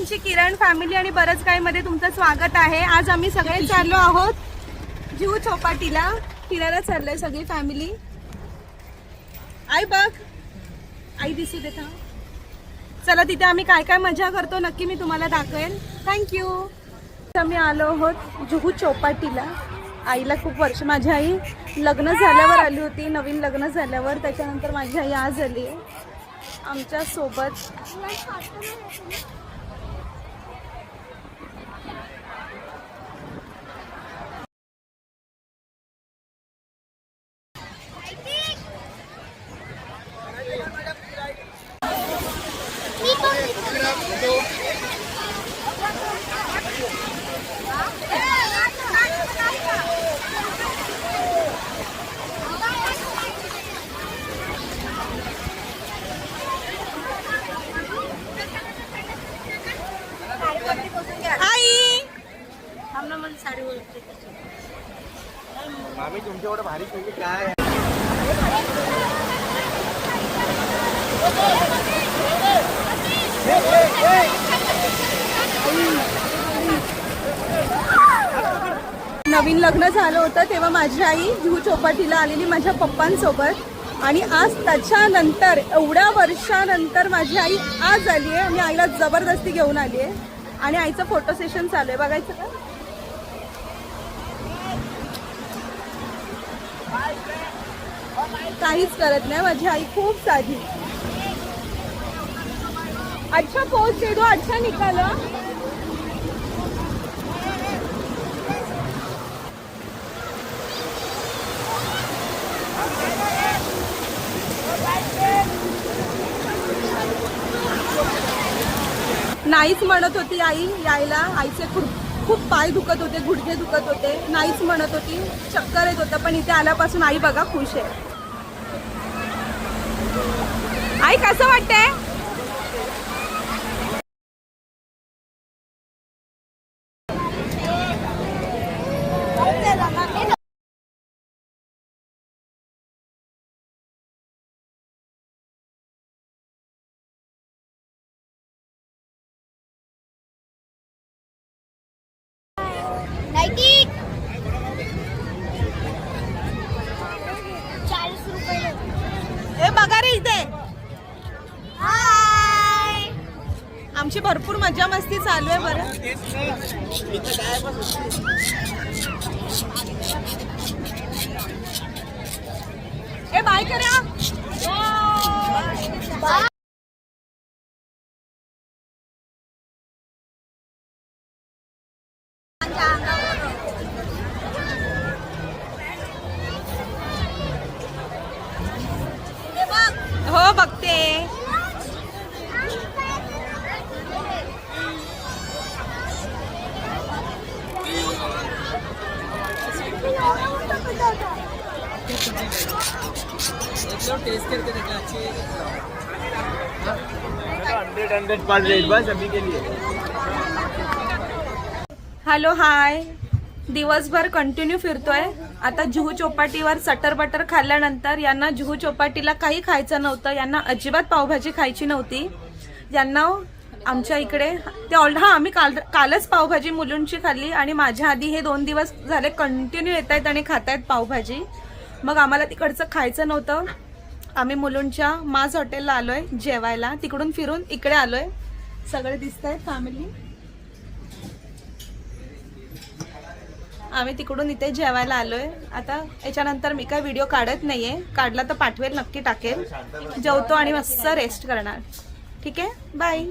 तुमची किरण फॅमिली आणि बरंच काही मध्ये तुमचं स्वागत आहे. आज आम्ही सगळे चाललो आहोत जीव चौपाटीला. फिरायला चाललोय सगळी फॅमिली आई बघ. आई दिसू देता चला तिथे आम्ही काय काय मजा करतो नक्की मी तुम्हाला दाखवेन. थँक्यू आम्ही आलो आहोत जुहू चौपाटीला. आईला खूप वर्ष माझी आई लग्न झाल्यावर आली होती नवीन लग्न झाल्यावर. त्याच्यानंतर माझी आई आज आली आहे. आमच्यासोबत आई मामी तुमच्या एवढं भारी म्हणजे काय नवीन लग्न झालं होतं तेव्हा माझी आई जुहू चौपाटीला आलेली माझ्या पप्पांसोबत. आणि आज त्याच्यानंतर एवढ्या वर्षानंतर माझी आई आज आली आहे मी आईला जबरदस्ती घेऊन आली आहे. आणि आईचं फोटो सेशन चालू आहे. बघायचं का? काहीच करत नाही. माझी आई खूप साधी. अच्छा पोस्ट दे दो अच्छा निकाल. नाहीच म्हणत होती आई यायला. आईचे खूप खूप पाय दुखत होते गुडघे दुखत होते. नाहीच म्हणत होती चक्कर येत होतं पण इथे आल्यापासून आई बघा खुश आहे. आई कसं वाटतंय? चाळीस रुपये हे बघा रे इथे. हाय आमची भरपूर मजा मस्ती चालू आहे बरं. ए बाय करा. हो बघते. हंड्रेड हंड्रेड पर रेट बस अभी के लिए। हॅलो हाय दिवसभर कंटिन्यू फिरतोय. आता जुहू चौपाटीवर सटर बटर खाल्ल्यानंतर यांना जुहू चौपाटीला काही खायचं नव्हतं. यांना अजिबात पावभाजी खायची नव्हती. यांना आमच्या इकडे ते ऑल हा आम्ही काल कालच पावभाजी मुलींची खाल्ली आणि माझ्या आधी हे दोन दिवस झाले कंटिन्यू येत आहेत आणि खात आहेत पावभाजी. मग आम्हाला तिकडचं खायचं नव्हतं. आम्ही मुलुंडच्या माज हॉटेलला आलोय जेवायला. तिकडून फिरून इकडे आलोय. सगळे दिसत आहेत फॅमिली आम्ही तिकडून इथे जेवायला आलोय. आता याच्यानंतर मी काय व्हिडिओ काढत नाहीये. काढला तर पाठवेल नक्की टाकेल. जेवतो आणि मस्त रेस्ट करणार. ठीक आहे? बाय